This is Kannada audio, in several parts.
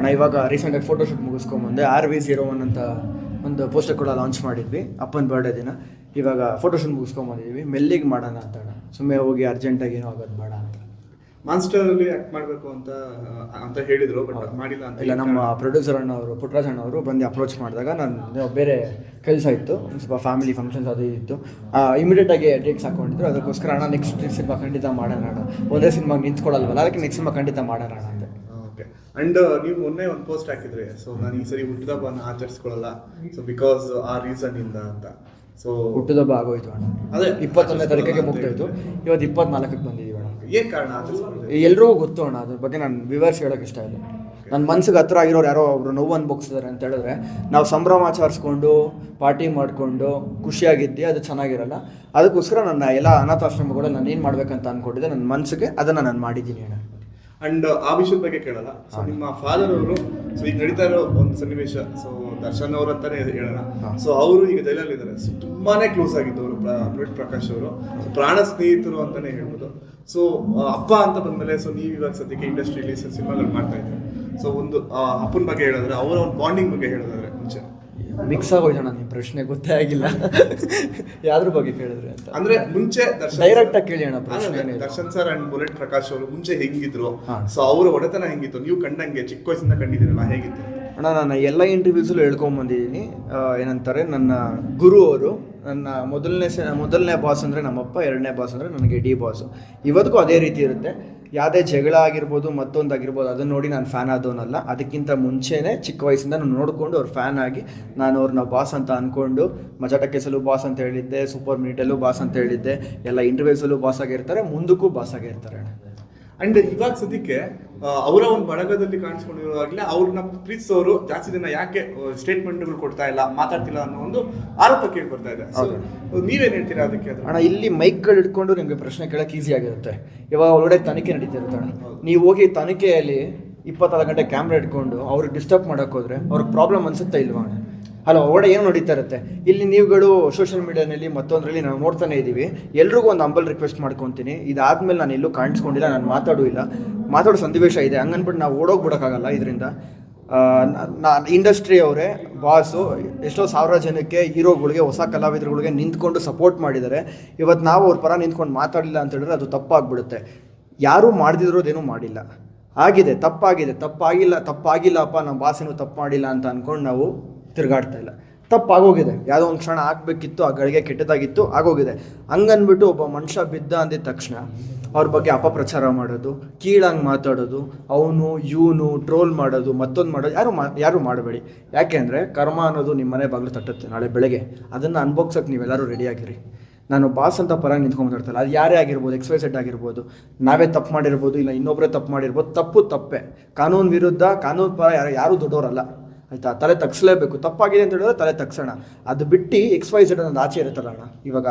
ಅಣ್ಣ ಇವಾಗ ರೀಸೆಂಟಾಗಿ ಫೋಟೋಶೂಟ್ ಮುಗಿಸ್ಕೊಂಬಂದೆ ಆರ್ ವಿ ಜೀರೋ ಒನ್ ಅಂತ ಒಂದು ಪೋಸ್ಟರ್ ಕೂಡ ಲಾಂಚ್ ಮಾಡಿದ್ವಿ ಅಪ್ಪನ ಬರ್ಡೇ ದಿನ. ಇವಾಗ ಫೋಟೋಶೂಟ್ ಮುಗಿಸ್ಕೊಂಬಂದಿದ್ವಿ. ಮೆಲ್ಲಿಗೆ ಮಾಡೋಣ ಅಂತ ಅಣ್ಣ. ಸುಮ್ಮನೆ ಹೋಗಿ ಅರ್ಜೆಂಟಾಗಿ ಏನೋ ಆಗೋದು ಬೇಡ ಅಂತ. ಮಾನ್ಸ್ಟರ್ ಅಲ್ಲಿ ಆಕ್ಟ್ ಮಾಡಬೇಕು ಅಂತ ಅಂತ ಹೇಳಿದ್ರು ಬಟ್ ಮಾಡಿಲ್ಲ ಅಂತ ಇಲ್ಲ ನಮ್ಮ ಪ್ರೊಡ್ಯೂಸರ್ ಅಣ್ಣ ಅವರು ಪುಟ್ಟರಾಜ್ ಅಣ್ಣ ಅವರು ಬಂದು ಅಪ್ರೋಚ್ ಮಾಡಿದಾಗ ನಾನು ಬೇರೆ ಕೆಲಸ ಇತ್ತು ಸ್ವಲ್ಪ ಫ್ಯಾಮಿಲಿ ಫಂಕ್ಷನ್ಸ್ ಅದು ಇತ್ತು. ಇಮಿಡಿಯೇಟ್ ಆಗಿ ಡೇಟ್ಸ್ ಹಾಕೊಂಡಿದ್ರು. ಅದಕ್ಕೋಸ್ಕರ ಅಣ್ಣ ನೆಕ್ಸ್ಟ್ ಸಿನಿಮಾ ಖಂಡಿತ ಮಾಡೋಣ ಅಣ್ಣ. ಒಂದೇ ಸಿನಿಮಾಗೆ ನಿಂತ್ಕೊಳ್ಳಲ್ವಲ್ಲ ಅದಕ್ಕೆ ನೆಕ್ಸ್ಟ್ ಸಿನಿಮಾ ಖಂಡಿತ ಮಾಡೋಣ ಅಂತ. ಓಕೆ. ಅಂಡ್ ನೀವು ಮೊನ್ನೆ ಒಂದು ಪೋಸ್ಟ್ ಹಾಕಿದ್ರಿ. ಸೊ ನಾನು ಈ ಸರಿ ಹುಟ್ಟಿದಬ್ಬನ ಆಚರಿಸ್ಕೊಳ್ಳಲ್ಲ. ಸೊ ಬಿಕಾಸ್ ಆ ರೀಸನ್ ಇಂದ ಅಂತ. ಸೊ ಹುಟ್ಟುದಬ್ಬ ಆಗೋಯ್ತು ಅಣ್ಣ. ಅದೇ. ಇಪ್ಪತ್ತೊಂದನೇ ತಾರೀಕಿಗೆ ಮುಗ್ದೋಯ್ತು. ಇವತ್ತು ಇಪ್ಪತ್ನಾಲ್ಕಕ್ಕೆ ಬಂದಿದ್ದೀವಿ ಅಣ್ಣ. ಏನು ಕಾರಣ ಎಲ್ರಿಗೂ ಗೊತ್ತು ಅಣ್ಣ ಅದ್ರ ಬಗ್ಗೆ ನಾನು ವಿವರಿಸಿ ಹೇಳೋಕೆ ಇಷ್ಟ ಇಲ್ಲ. ನನ್ನ ಮನ್ಸಿಗೆ ಹತ್ರ ಆಗಿರೋರು ಯಾರೋ ಒಬ್ರು ನೋವು ಅನ್ಭೋಗಿಸಿದ್ದಾರೆ ಅಂತ ಹೇಳಿದ್ರೆ ನಾವು ಸಂಭ್ರಮಾಚರಿಸ್ಕೊಂಡು ಪಾರ್ಟಿ ಮಾಡಿಕೊಂಡು ಖುಷಿಯಾಗಿದ್ದೆ ಅದು ಚೆನ್ನಾಗಿರಲ್ಲ. ಅದಕ್ಕೋಸ್ಕರ ನನ್ನ ಎಲ್ಲ ಅನಾಥಾಶ್ರಮಗಳು ನಾನು ಏನು ಮಾಡ್ಬೇಕಂತ ಅನ್ಕೊಂಡಿದ್ದೆ ನನ್ನ ಮನಸ್ಸಿಗೆ ಅದನ್ನು ನಾನು ಮಾಡಿದ್ದೀನಿ ಅಣ್ಣ. ಅಂಡ್ ಆ ವಿಷಯದ ಬಗ್ಗೆ ಕೇಳಲ್ಲ ಸೊ ನಿಮ್ಮ ಫಾದರ್ ಅವರು ಸೊ ಈಗ ನಡೀತಾ ಇರೋ ಒಂದು ಸನ್ನಿವೇಶ ಸೊ ದರ್ಶನ್ ಅವ್ರ ಅಂತಾನೆ ಹೇಳೋಣ. ಸೊ ಅವರು ಈಗ ಜೈಲಲ್ಲಿ ಇದ್ದಾರೆ. ಸೊ ತುಂಬಾನೇ ಕ್ಲೋಸ್ ಆಗಿದ್ದವರು ಅಮೃತ್ ಪ್ರಕಾಶ್ ಅವರು. ಪ್ರಾಣ ಸ್ನೇಹಿತರು ಅಂತಾನೆ ಹೇಳ್ಬೋದು. ಸೊ ಅಪ್ಪ ಅಂತ ಬಂದ್ಮೇಲೆ ಸೊ ನೀವು ಇವಾಗ ಸದ್ಯಕ್ಕೆ ಇಂಡಸ್ಟ್ರಿಯಲ್ಲಿ ಸಿನಿಮಾಗಳು ಮಾಡ್ತಾ ಇದ್ದಾರೆ. ಸೊ ಒಂದು ಅಪ್ಪನ ಬಗ್ಗೆ ಹೇಳಿದ್ರೆ ಅವರ ಒಂದು ಬಾಂಡಿಂಗ್ ಬಗ್ಗೆ ಹೇಳೋದಾದ್ರೆ ಮುಂಚೆ. ಮಿಕ್ಸ್ ಆಗೋಯ್ತು ನಿಮ್ಮ ಪ್ರಶ್ನೆ ಗೊತ್ತೇ ಆಗಿಲ್ಲ. ಯಾವ್ದ್ರ ಬಗ್ಗೆ ಕೇಳಿದ್ರೆ ಅಂತ. ಅಂದ್ರೆ ಮುಂಚೆ ಡೈರೆಕ್ಟ್ ಆಗಿ ಕೇಳಿ ಅಣ್ಣ ಪ್ರಶ್ನೆ. Darshan sir and Bullet Prakash ಅವರು ಮುಂಚೆ ಹೆಂಗಿದ್ರು. ಸೊ ಅವರ ಒಡೆತನ ಹೆಂಗಿತ್ತು? ನೀವು ಕಂಡಂಗೆ ಚಿಕ್ಕ ವಯಸ್ಸಿಂದ ಕಂಡಿದ್ದೀರಲ್ಲ ಹೇಗಿತ್ತು? ಅಣ್ಣ ನಾನು ಎಲ್ಲ ಇಂಟರ್ವ್ಯೂಸಲ್ಲೂ ಹೇಳ್ಕೊಂಬಂದಿದ್ದೀನಿ ಏನಂತಾರೆ ನನ್ನ ಗುರು ಅವರು ನನ್ನ ಮೊದಲನೇ ಮೊದಲನೇ ಬಾಸ್ ಅಂದರೆ ನಮ್ಮಪ್ಪ ಎರಡನೇ ಬಾಸ್ ಅಂದರೆ ನನಗೆ ಡಿ ಬಾಸು ಇವತ್ತಿಗೂ ಅದೇ ರೀತಿ ಇರುತ್ತೆ. ಯಾವುದೇ ಜಗಳ ಆಗಿರ್ಬೋದು, ಮತ್ತೊಂದು ಆಗಿರ್ಬೋದು, ಅದನ್ನು ನೋಡಿ ನಾನು ಫ್ಯಾನ್ ಆದವನಲ್ಲ. ಅದಕ್ಕಿಂತ ಮುಂಚೆನೇ ಚಿಕ್ಕ ವಯಸ್ಸಿಂದ ನಾನು ನೋಡಿಕೊಂಡು ಅವ್ರ ಫ್ಯಾನ್ ಆಗಿ ನಾನು ಅವ್ರನ್ನ ಬಾಸ್ ಅಂತ ಅಂದ್ಕೊಂಡು ಮಜಾಟ ಕೇಸಲ್ಲೂ ಬಾಸ್ ಅಂತ ಹೇಳಿದ್ದೆ ಸೂಪರ್ ಮಿನಿಟಲ್ಲೂ ಬಾಸ್ ಅಂತ ಹೇಳಿದ್ದೆ, ಎಲ್ಲ ಇಂಟರ್ವ್ಯೂಸಲ್ಲೂ ಬಾಸ್ ಆಗಿರ್ತಾರೆ, ಮುಂದಕ್ಕೂ ಬಾಸ್ ಆಗಿರ್ತಾರೆ. ಅಣ್ಣ ಅಂಡ್ ಇವಾಗ ಸದ್ಯಕ್ಕೆ ಅವರ ಒಂದು ಬಳಗದಲ್ಲಿ ಕಾಣಿಸ್ಕೊಂಡಿರುವಾಗಲೇ ಅವ್ರನ್ನ ಪ್ರೀತಿಸೋರು ಜಾಸ್ತಿ ದಿನ ಯಾಕೆ ಸ್ಟೇಟ್ಮೆಂಟ್ಗಳು ಕೊಡ್ತಾ ಇಲ್ಲ ಮಾತಾಡ್ತಿಲ್ಲ ಅನ್ನೋ ಒಂದು ಆರೋಪ ಕೇಳಿ ಬರ್ತಾ ಇದೆ. ನೀವೇನ್ ಹೇಳ್ತೀರಾ ಅದಕ್ಕೆ ಅದು? ಅಣ್ಣ ಇಲ್ಲಿ ಮೈಕ್ಗಳು ಇಟ್ಕೊಂಡು ನಿಮಗೆ ಪ್ರಶ್ನೆ ಕೇಳಕ್ಕೆ ಈಸಿ ಆಗಿರುತ್ತೆ. ಇವಾಗ ಒಳಗಡೆ ತನಿಖೆ ನಡೀತಿರುತ್ತೆ ಅಣ್ಣ. ನೀವು ಹೋಗಿ ತನಿಖೆಯಲ್ಲಿ ಇಪ್ಪತ್ತಾರು ಗಂಟೆ ಕ್ಯಾಮ್ರಾ ಇಟ್ಕೊಂಡು ಅವ್ರಿಗೆ ಡಿಸ್ಟರ್ಬ್ ಮಾಡೋಕೆ ಹೋದ್ರೆ ಅವ್ರಿಗೆ ಪ್ರಾಬ್ಲಮ್ ಅನ್ಸುತ್ತಾ ಇಲ್ವಾ ಅಣ್ಣ? ಅಲ್ಲ ಓಡ ಏನು ನಡೀತಾ ಇರುತ್ತೆ? ಇಲ್ಲಿ ನೀವುಗಳು ಸೋಷಿಯಲ್ ಮೀಡಿಯಾನಲ್ಲಿ ಮತ್ತೊಂದರಲ್ಲಿ ನಾವು ನೋಡ್ತಾನೆ ಇದ್ದೀವಿ. ಎಲ್ರಿಗೂ ಒಂದು ಅಂಬಲ್ ರಿಕ್ವೆಸ್ಟ್ ಮಾಡ್ಕೊತೀನಿ. ಇದಾದಮೇಲೆ ನಾನು ಎಲ್ಲೂ ಕಾಣಿಸ್ಕೊಂಡಿಲ್ಲ, ನಾನು ಮಾತಾಡೂ ಇಲ್ಲ. ಮಾತಾಡೋ ಸನ್ನಿವೇಶ ಇದೆ. ಹಂಗನ್ಬಿಟ್ಟು ನಾವು ಓಡೋಗ್ಬಿಡೋಕ್ಕಾಗಲ್ಲ ಇದರಿಂದ. ನಾ ಇಂಡಸ್ಟ್ರಿ ಅವರೇ ಬಾಸು ಎಷ್ಟೋ ಸಾವಿರ ಜನಕ್ಕೆ, ಹೀರೋಗಳಿಗೆ, ಹೊಸ ಕಲಾವಿದರುಗಳಿಗೆ ನಿಂತ್ಕೊಂಡು ಸಪೋರ್ಟ್ ಮಾಡಿದ್ದಾರೆ. ಇವತ್ತು ನಾವು ಅವ್ರ ಪರ ನಿಂತ್ಕೊಂಡು ಮಾತಾಡಲಿಲ್ಲ ಅಂತ ಹೇಳಿದ್ರೆ ಅದು ತಪ್ಪಾಗ್ಬಿಡುತ್ತೆ. ಯಾರೂ ಮಾಡದಿರೋದೇನೂ ಮಾಡಿಲ್ಲ. ಆಗಿದೆ, ತಪ್ಪಾಗಿದೆ. ತಪ್ಪಾಗಿಲ್ಲ, ತಪ್ಪಾಗಿಲ್ಲಪ್ಪ, ನಮ್ಮ ಬಾಸೇನು ತಪ್ಪು ಮಾಡಿಲ್ಲ ಅಂತ ಅಂದ್ಕೊಂಡು ನಾವು ತಿರುಗಾಡ್ತಾ ಇಲ್ಲ. ತಪ್ಪಾಗೋಗಿದೆ. ಯಾವುದೋ ಒಂದು ಕ್ಷಣ ಆಗಬೇಕಿತ್ತು, ಆ ಗಳಿಗೆ ಕೆಟ್ಟದಾಗಿತ್ತು, ಆಗೋಗಿದೆ. ಹಂಗನ್ಬಿಟ್ಟು ಒಬ್ಬ ಮನುಷ್ಯ ಬಿದ್ದ ಅಂದಿದ ತಕ್ಷಣ ಅವ್ರ ಬಗ್ಗೆ ಅಪಪ್ರಚಾರ ಮಾಡೋದು, ಕೀಳಂಗೆ ಮಾತಾಡೋದು, ಅವನು, ಇವನು ಟ್ರೋಲ್ ಮಾಡೋದು, ಮತ್ತೊಂದು ಮಾಡೋದು, ಯಾರು ಮಾ, ಯಾರು ಮಾಡಬೇಡಿ. ಯಾಕೆಂದರೆ ಕರ್ಮ ಅನ್ನೋದು ನಿಮ್ಮ ಮನೆ ಬಾಗಿಲು ತಟ್ಟುತ್ತೆ ನಾಳೆ ಬೆಳಗ್ಗೆ. ಅದನ್ನು ಅನ್ಭೋಗ್ಸೋಕೆ ನೀವೆಲ್ಲರೂ ರೆಡಿಯಾಗಿರಿ ನಾನು ಬಾಸ್ ಅಂತ ಪರಾಗಿ ನಿಂತ್ಕೊಂಡು ಮಾತಾಡ್ತಲ್ಲ ಅದು ಯಾರೇ ಆಗಿರ್ಬೋದು ಎಕ್ಸ್ ವೈ ಆಗಿರ್ಬೋದು, ನಾವೇ ತಪ್ಪು ಮಾಡಿರ್ಬೋದು, ಇಲ್ಲ ಇನ್ನೊಬ್ಬರೇ ತಪ್ಪು ಮಾಡಿರ್ಬೋದು, ತಪ್ಪು ತಪ್ಪೇ. ಕಾನೂನು ವಿರುದ್ಧ, ಕಾನೂನು ಪರ ಯಾರು ಯಾರೂ ದೊಡ್ಡವರಲ್ಲ ಆಯಿತಾ? ತಲೆ ತಗ್ಸ್ಲೇಬೇಕು. ತಪ್ಪಾಗಿದೆ ಅಂತ ಹೇಳಿದ್ರೆ ತಲೆ ತಗ್ಸೋಣ. ಅದು ಬಿಟ್ಟು ಎಕ್ಸ್ ವೈ ಸೆಡ್ ಅನ್ನೋದು ಆಚೆ ಇರುತ್ತಲ್ಲ ಅಣ್ಣ, ಇವಾಗ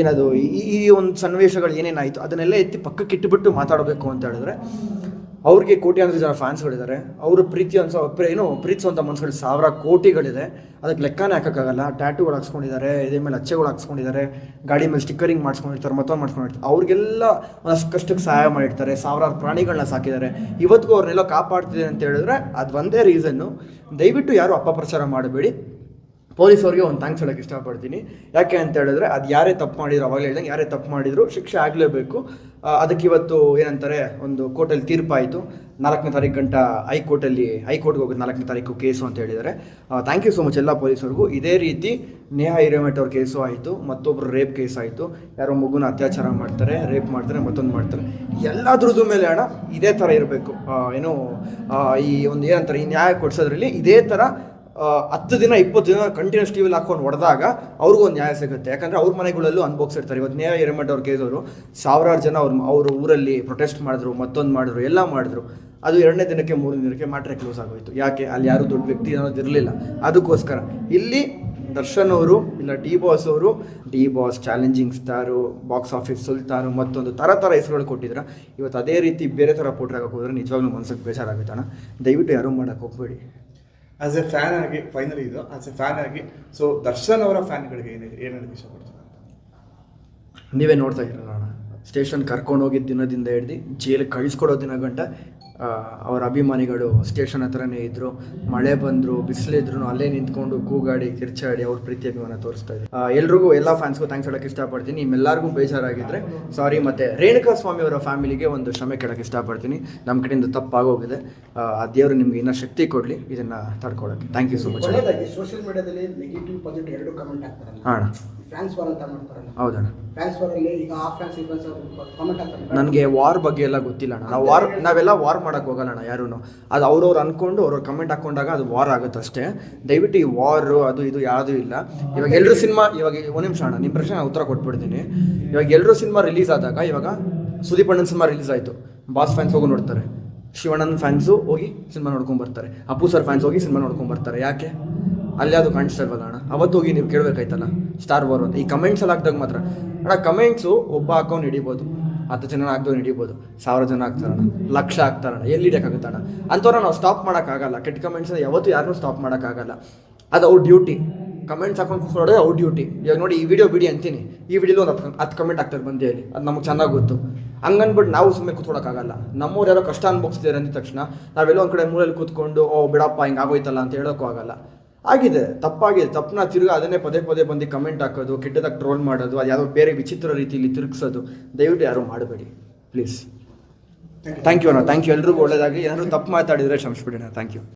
ಏನದು ಈ ಈ ಒಂದು ಸನ್ನಿವೇಶಗಳು ಏನೇನಾಯಿತು ಅದನ್ನೆಲ್ಲ ಎತ್ತಿ ಪಕ್ಕಕ್ಕೆ ಇಟ್ಟುಬಿಟ್ಟು ಮಾತಾಡಬೇಕು ಅಂತ ಹೇಳಿದ್ರೆ ಅವ್ರಿಗೆ ಕೋಟ್ಯಾಂತರ ಜನ ಫ್ಯಾನ್ಸ್ಗಳಿದ್ದಾರೆ ಅವರು ಪ್ರೀತಿ ಅನ್ಸೋ ಏನು ಪ್ರೀತಿಸುವಂಥ ಮನಸ್ಸುಗಳು ಸಾವಿರ ಕೋಟಿಗಳಿದೆ. ಅದಕ್ಕೆ ಲೆಕ್ಕನೇ ಹಾಕೋಕ್ಕಾಗಲ್ಲ. ಟ್ಯಾಟೂಗಳು ಹಾಕ್ಸ್ಕೊಂಡಿದ್ದಾರೆ, ಇದೇ ಮೇಲೆ ಅಚ್ಚೆಗಳು ಹಾಕ್ಸ್ಕೊಂಡಿದ್ದಾರೆ. ಗಾಡಿ ಮೇಲೆ ಸ್ಟಿಕ್ಕರಿಂಗ್ ಮಾಡ್ಸ್ಕೊಂಡಿರ್ತಾರೆ, ಮತ್ತೊಂದು ಮಾಡ್ಸ್ಕೊಂಡಿರ್ತಾರೆ. ಅವ್ರಿಗೆಲ್ಲ ಕಷ್ಟಕ್ಕೆ ಸಹಾಯ ಮಾಡಿರ್ತಾರೆ. ಸಾವಿರಾರು ಪ್ರಾಣಿಗಳನ್ನ ಸಾಕಿದ್ದಾರೆ. ಇವತ್ತಿಗೂ ಅವ್ರನ್ನೆಲ್ಲ ಕಾಪಾಡ್ತಿದೆ ಅಂತ ಹೇಳಿದ್ರೆ ಅದು ಒಂದೇ ರೀಸನ್ನು ದಯವಿಟ್ಟು ಯಾರು ಅಪಪ್ರಚಾರ ಮಾಡಬೇಡಿ. ಪೊಲೀಸವ್ರಿಗೆ ಒಂದು ಥ್ಯಾಂಕ್ಸ್ ಹೇಳೋಕ್ಕೆ ಇಷ್ಟಪಡ್ತೀನಿ. ಯಾಕೆ ಅಂತ ಹೇಳಿದ್ರೆ ಅದು ಯಾರೇ ತಪ್ಪು ಮಾಡಿದ್ರು, ಅವಾಗಲೇ ಹೇಳ್ದಂಗೆ ಯಾರೇ ತಪ್ಪು ಮಾಡಿದ್ರು ಶಿಕ್ಷೆ ಆಗಲೇಬೇಕು. ಅದಕ್ಕೆ ಇವತ್ತು ಏನಂತಾರೆ, ಒಂದು ಕೋರ್ಟಲ್ಲಿ ತೀರ್ಪಾಯಿತು. ನಾಲ್ಕನೇ ತಾರೀಕು ಗಂಟ ಹೈಕೋರ್ಟಲ್ಲಿ, ಹೈಕೋರ್ಟ್ಗೆ ಹೋಗೋದು ನಾಲ್ಕನೇ ತಾರೀಕು ಕೇಸು ಅಂತ ಹೇಳಿದ್ದಾರೆ. ಥ್ಯಾಂಕ್ ಯು ಸೊ ಮಚ್ ಎಲ್ಲ ಪೊಲೀಸರಿಗೂ ಇದೇ ರೀತಿ ನೇಹಾ ಹಿರೇಮಠ್ ಅವ್ರ ಕೇಸು ಆಯಿತು ಮತ್ತೊಬ್ಬರು ರೇಪ್ ಕೇಸ್ ಆಯಿತು. ಯಾರೋ ಮಗುನ ಅತ್ಯಾಚಾರ ಮಾಡ್ತಾರೆ ರೇಪ್ ಮಾಡ್ತಾರೆ, ಮತ್ತೊಂದು ಮಾಡ್ತಾರೆ. ಎಲ್ಲದ್ರದ್ದು ಮೇಲೆ ಹಣ ಇದೇ ಥರ ಇರಬೇಕು. ಏನು ಈ ಒಂದು ಏನಂತಾರೆ, ಈ ನ್ಯಾಯ ಕೊಡಿಸೋದ್ರಲ್ಲಿ ಇದೇ ಥರ ಹತ್ತು ದಿನ, ಇಪ್ಪತ್ತು ದಿನ ಕಂಟಿನ್ಯೂಸ್ ಟಿವಿಲಿ ಹಾಕೊಂಡು ಹೊಡೆದಾಗ ಅವ್ರಿಗೂ ಒಂದು ನ್ಯಾಯ ಸಿಗುತ್ತೆ. ಯಾಕಂದರೆ ಅವ್ರ ಮನೆಗಳಲ್ಲೂ ಅನ್ಭೋಗ್ಸಿರ್ತಾರೆ ಇವತ್ತು ನೇರ ಹಿರೇಮಠ ಅವ್ರ ಕೇಸವರು ಸಾವಿರಾರು ಜನ ಅವ್ರ ಅವ್ರ ಊರಲ್ಲಿ ಪ್ರೊಟೆಸ್ಟ್ ಮಾಡಿದ್ರು, ಮತ್ತೊಂದು ಮಾಡಿದ್ರು, ಎಲ್ಲ ಮಾಡಿದ್ರು. ಅದು ಎರಡನೇ ದಿನಕ್ಕೆ, ಮೂರನೇ ದಿನಕ್ಕೆ ಮ್ಯಾಟ್ರೆ ಕ್ಲೋಸ್ ಆಗೋಯ್ತು. ಯಾಕೆ? ಅಲ್ಲಿ ಯಾರು ದೊಡ್ಡ ವ್ಯಕ್ತಿ ಅನ್ನೋದು ಇರಲಿಲ್ಲ. ಅದಕ್ಕೋಸ್ಕರ ಇಲ್ಲಿ ದರ್ಶನ್ ಅವರು, ಇಲ್ಲ ಡಿ ಬಾಸ್ ಅವರು D Boss challenging star box office Sultan, ಮತ್ತೊಂದು ಥರ ಥರ ಹೆಸರುಗಳು ಕೊಟ್ಟಿದ್ರೆ. ಇವತ್ತು ಅದೇ ರೀತಿ ಬೇರೆ ಥರ ಪೋಟ್ರಾಗಕ್ಕೆ ಹೋದ್ರೆ ನಿಜವಾಗ್ಲೂ ಮನ್ಸಿಗೆ ಬೇಜಾರಾಗುತ್ತಾನೆ ಅಣ್ಣ. ದಯವಿಟ್ಟು ಯಾರೂ ಮಾಡೋಕ್ಕೆ ಹೋಗ್ಬೇಡಿ. ಆಸ್ ಎ ಫ್ಯಾನ್ ಆಗಿ ಫೈನಲಿ ಇದು ಆಸ್ ಎ ಫ್ಯಾನ್ ಆಗಿ ಸೊ ದರ್ಶನ್ ಅವರ ಫ್ಯಾನ್ಗಳಿಗೆ ಏನಿದೆ ಏನು ಹೇಳಕ್ಕೆ ಇಷ್ಟಪಡ್ತಾರೆ? ನೀವೇ ನೋಡ್ತಾ ಇರೋಣ ಸ್ಟೇಷನ್ ಕರ್ಕೊಂಡು ಹೋಗಿದ್ದ ದಿನದಿಂದ ಹಿಡ್ದು ಜೈಲಿಗೆ ಕಳಿಸ್ಕೊಡೋ ದಿನ ಗಂಟ ಅವರ ಅಭಿಮಾನಿಗಳು ಸ್ಟೇಷನ್ ಹತ್ರನೇ ಇದ್ದರು ಮಳೆ ಬಂದರು ಬಿಸಿಲಿದ್ರು ಅಲ್ಲೇ ನಿಂತ್ಕೊಂಡು ಕೂಗಾಡಿ ಕಿರ್ಚಾಡಿ ಅವ್ರ ಪ್ರೀತಿ ಅಭಿಮಾನ ತೋರಿಸ್ತಾ ಇದ್ರು. ಎಲ್ರಿಗೂ ಎಲ್ಲ ಫ್ಯಾನ್ಸ್ಗೂ ಥ್ಯಾಂಕ್ಸ್ ಹೇಳಕ್ಕೆ ಇಷ್ಟಪಡ್ತೀನಿ. ನಿಮ್ಮೆಲ್ಲರಿಗೂ ಬೇಜಾರಾಗಿದ್ರೆ ಸಾರಿ ಮತ್ತೆ ರೇಣುಕಾ ಸ್ವಾಮಿ ಅವರ ಫ್ಯಾಮಿಲಿಗೆ ಒಂದು ಕ್ಷಮೆ ಕೇಳಕ್ಕೆ ಇಷ್ಟಪಡ್ತೀನಿ. ನಮ್ಮ ಕಡೆಯಿಂದ ತಪ್ಪಾಗೋಗಿದೆ. ಆ ದೇವರು ನಿಮ್ಗೆ ಇನ್ನೂ ಶಕ್ತಿ ಕೊಡಲಿ. ಇದನ್ನು ತಡ್ಕೊಳ್ಳೋಕ್ಕೆ thank you so much social ಮೀಡಿಯಾದಲ್ಲಿ ನೆಗೆಟಿವ್ ಪಾಸಿಟಿವ್ ಎರಡು ಕಮೆಂಟ್ ಹಾಕ್ತಾರೆ ಫ್ಯಾನ್ಸ್ ವಾರ್ ಅಂತ ಮಾಡ್ತಾರಲ್ಲ. ಹೌದಣ್ಣ. ಫ್ಯಾನ್ಸ್ ವಾರ್ ಅಲ್ಲಿ ಈಗ ಆ ಫ್ಯಾನ್ಸ್ ಈ ಫ್ಯಾನ್ಸ್ ಕಮೆಂಟ್ ಆಗ್ತಾರೆ ನನಗೆ ವಾರ್ ಬಗ್ಗೆ ಎಲ್ಲ ಗೊತ್ತಿಲ್ಲ ಅಣ್ಣ. ನಾವು ವಾರ್ ನಾವೆಲ್ಲ ವಾರ್ ಮಾಡಕ್ಕೆ ಹೋಗಲ್ಲಣ್ಣ ಯಾರೂ ಅದು ಅವ್ರವ್ರು ಅಂದ್ಕೊಂಡು ಅವ್ರವ್ರು ಕಮೆಂಟ್ ಹಾಕೊಂಡಾಗ ಅದು ವಾರ್ ಆಗುತ್ತೆ ಅಷ್ಟೇ. ದಯವಿಟ್ಟು ಈ ವಾರು ಅದು ಇದು ಯಾವುದೂ ಇಲ್ಲ. ಇವಾಗ ಎಲ್ಲರೂ ಸಿನಿಮಾ, ಇವಾಗ ಒಂದು ನಿಮಿಷ ಅಣ್ಣ ನಿಮ್ಮ ಪ್ರಶ್ನೆ ಉತ್ತರ ಕೊಟ್ಬಿಡ್ತೀನಿ. ಇವಾಗ ಎಲ್ಲರೂ ಸಿನಿಮಾ ರಿಲೀಸ್ ಆದಾಗ, ಇವಾಗ ಸುದೀಪ್ ಅಣ್ಣನ ಸಿನಿಮಾ ರಿಲೀಸ್ ಆಯಿತು. ಬಾಸ್ ಫ್ಯಾನ್ಸ್ ಹೋಗಿ ನೋಡ್ತಾರೆ. ಶಿವಣ್ಣನ ಫ್ಯಾನ್ಸು ಹೋಗಿ ಸಿನಿಮಾ ನೋಡ್ಕೊಂಡು ಬರ್ತಾರೆ. ಅಪ್ಪು ಸರ್ ಫ್ಯಾನ್ಸ್ ಹೋಗಿ ಸಿನಿಮಾ ನೋಡ್ಕೊಂಡು ಬರ್ತಾರೆ. ಯಾಕೆ? ಅಲ್ಲಿ ಅದು ಕಾಣಿಸ್ತಾ ಇಲ್ವಲ್ಲ ಅಣ್ಣ? ಅವತ್ತು ಹೋಗಿ ನೀವು ಕೇಳಬೇಕಾಯ್ತಲ್ಲ? ಸ್ಟಾರ್ ವಾರ್ ಅಂತ. ಈ ಕಮೆಂಟ್ಸ್ ಎಲ್ಲ ಹಾಕಿದಾಗ ಮಾತ್ರ. ಅಣ್ಣ ಕಮೆಂಟ್ಸು ಒಬ್ಬ ಅಕೌಂಟ್ ಹಿಡಿಬೋದು. ಹತ್ತು ಜನ ಆಗ್ದೋ ಹಿಡಿಬೋದು, ಸಾವಿರ ಜನ ಆಗ್ತಾರಣ ಲಕ್ಷ ಆಗ್ತಾರಣ ಎಲ್ಲಿ ಹಿಡಿಯೋಕ್ಕಾಗುತ್ತೆ ಅಂಥವ್ರ ಅಂಥವ್ರನ್ನ ನಾವು ಸ್ಟಾಪ್ ಮಾಡೋಕ್ಕಾಗಲ್ಲ. ಕೆಟ್ಟ ಕಮೆಂಟ್ಸ್ನ ಯಾವತ್ತೂ ಯಾರನ್ನೂ ಸ್ಟಾಪ್ ಮಾಡೋಕ್ಕಾಗಲ್ಲ. ಅದು ಅವ್ರ ಡ್ಯೂಟಿ ಕಮೆಂಟ್ಸ್ ಹಾಕೊಂಡು ಕೂತ್ಕೊಳ್ಳೋದು ಅವ್ರ ಡ್ಯೂಟಿ ಇವಾಗ ನೋಡಿ, ಈ ವಿಡಿಯೋ ಬಿಡಿ ಅಂತೀನಿ. ಈ ವಿಡಿಯೋ ಒಂದು ಹತ್ತು ಹತ್ತು ಕಮೆಂಟ್ ಆಗ್ತಾರೆ ಬಂದೇಲಿ ಅದು ನಮಗೆ ಚೆನ್ನಾಗಿ ಗೊತ್ತು. ಹಂಗನ್ಬಿಟ್ಟು ನಾವು ಸುಮ್ಮನೆ ಕೂತ್ಕೊಳಕ್ಕಾಗಲ್ಲ. ನಮ್ಮವ್ರು ಯಾರೋ ಕಷ್ಟ ಅನ್ಭವಿಸ್ತಿದ್ದಾರೆ ಅಂದ ತಕ್ಷಣ ನಾವೆಲ್ಲೋ ಒಂದು ಕಡೆ ಮೂಲೆಯಲ್ಲಿ ಕೂತ್ಕೊಂಡು, ಓ, ಬಿಡಪ್ಪ ಹಿಂಗೆ ಆಗೋಯ್ತಲ್ಲ ಅಂತ ಹೇಳೋಕ್ಕೂ ಆಗಲ್ಲ. ಆಗಿದೆ ತಪ್ಪಾಗಿದೆ. ತಪ್ಪನ್ನ ತಿರುಗಾ ಅದನ್ನೇ ಪದೇ ಪದೇ ಬಂದು ಕಮೆಂಟ್ ಹಾಕೋದು ಕೆಟ್ಟದಾಗ ಟ್ರೋಲ್ ಮಾಡೋದು ಅದು ಯಾವುದೋ ಬೇರೆ ವಿಚಿತ್ರ ರೀತಿಯಲ್ಲಿ ತಿರುಗಿಸೋದು. ದಯವಿಟ್ಟು ಯಾರೂ ಮಾಡಬೇಡಿ. ಪ್ಲೀಸ್ ಥ್ಯಾಂಕ್ ಯು ಅಣ್ಣ. ಥ್ಯಾಂಕ್ ಯು ಎಲ್ರಿಗೂ ಒಳ್ಳೆಯದಾಗಿ ಏನಾದರೂ ತಪ್ಪು ಮಾತಾಡಿದರೆ ಕ್ಷಮಿಸ್ಬಿಡಿ ಅಣ್ಣ. Thank you